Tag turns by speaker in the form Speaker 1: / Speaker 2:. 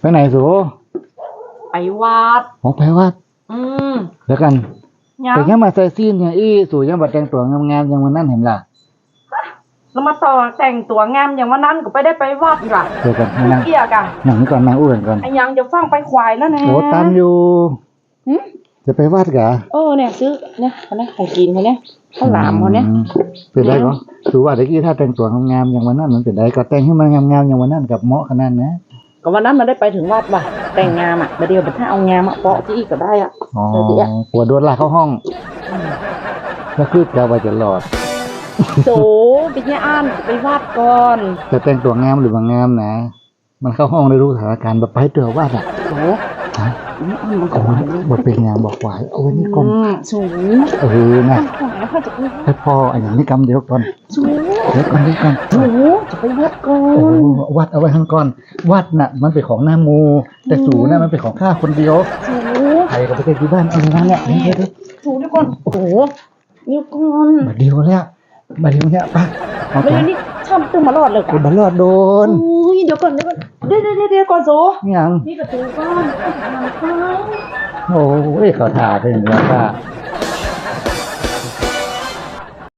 Speaker 1: ไปไหนสู
Speaker 2: ไปวัด
Speaker 1: ออกไปวัด
Speaker 2: อืม
Speaker 1: เดี๋ยวกัน
Speaker 2: ยัง
Speaker 1: แต่ยังมาใส่ซีนอย่างอี้สู่ยังบัดแต่งตัวงามๆอย่างวันนั้นเห็นล่ะ
Speaker 2: แล้วมาต่อแต่งตัวงามอย่างวันนั้นก็ไปได้ไปวัดอีกล่ะ
Speaker 1: เดี๋ยวกันมานั่ง
Speaker 2: เกียกอะ
Speaker 1: นั่งนี่ก่อนนั่งอู้กันก่อน
Speaker 2: ไอ้ยังจะฟังไปควายแล้วนะ
Speaker 1: โอ้ตันอยู่
Speaker 2: หึ
Speaker 1: จะไปวัดกะ
Speaker 2: เออเนี่ยซื้อเนี่ยคนนี้ของกินคนนี้ข้าวหลามคนนี้
Speaker 1: อืมเป็นได้ก็ถือว่าตะกี้ถ้าแต่งตัวงามๆอย่างวันนั้นมันเป็นได้ก็แต่งให้มันงามๆอย่างวันนั้นกับเหมาะขนาดนะ
Speaker 2: ก็วันนั้นมันได้ไปถึงวัดว่ะแต่งงามอะมาเดียวถ้าเอางามอะเปาะที่อีกก็ได้อะ
Speaker 1: อ๋อ
Speaker 2: เดี๋ยว
Speaker 1: ปวดโดนลากเข้าห้องก็คือกะว่าจะหลอด
Speaker 2: โจไปเนี่ยอ่านไปวัดก่อน
Speaker 1: จะแต่งตัวงามหรือว่างามนะ มันเข้าห้องได้รู้สถานการณ์แบบไปเตือว่าอะ
Speaker 2: โจ
Speaker 1: ฮะ
Speaker 2: นี่อ่านมัน
Speaker 1: โอ้ยบทเป็นอย่างบอกไว้เอาไว้นี่ก่อน
Speaker 2: อืมสูง
Speaker 1: เออนะ
Speaker 2: ขวาเขาจะไปวัด
Speaker 1: ให้พ่ออันอย่างนี้กำเดียวก่อน
Speaker 2: สูง
Speaker 1: เดี๋ยวก่อนเดี๋ยวก่อน
Speaker 2: โจจะไปวัดก่อ
Speaker 1: โอ้
Speaker 2: น
Speaker 1: วัดเอาไว้ข้างก่อนวัดน่ะ มันเป็นของหน้ามู แต่สูน่ะมันเป็นของข้าคนเดียว
Speaker 2: สูง
Speaker 1: ใครก็ไปเที่ยวที่บ้านเอาอย่างนั้นแหละเดี๋ยวเดี๋ยว
Speaker 2: สูงเดี๋ยวก่อนโอ้โหเดี๋ยวก่อน
Speaker 1: มาเดียวแล้วมาเดียวเนี่ยไป เอา
Speaker 2: ไม่
Speaker 1: ไป
Speaker 2: ได้นี่ช่ำตึงมาหลอดเลย
Speaker 1: คุ
Speaker 2: กั
Speaker 1: ณ
Speaker 2: น
Speaker 1: บัลลอดโดน
Speaker 2: อุ้ยเดี๋ยวก่อนเดี๋ยวก่อนเดี๋ยวเดี๋ยวเดี๋ยวเดี๋ยวก่อนโซ
Speaker 1: นี่ยัง
Speaker 2: นี่ประตูก่อนทางเข้า
Speaker 1: โอ้ยเขาถ่าเป็นอย่างนี้ค่ะ